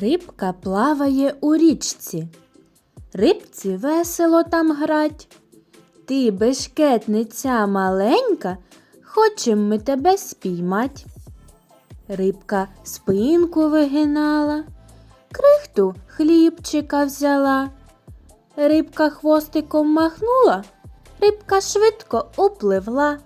Рибка плаває у річці. Рибці весело там грать. Ти, бешкетниця маленька, хочем ми тебе спіймать. Рибка спинку вигинала, крихту хлібчика взяла. Рибка хвостиком махнула, рибка швидко upливла.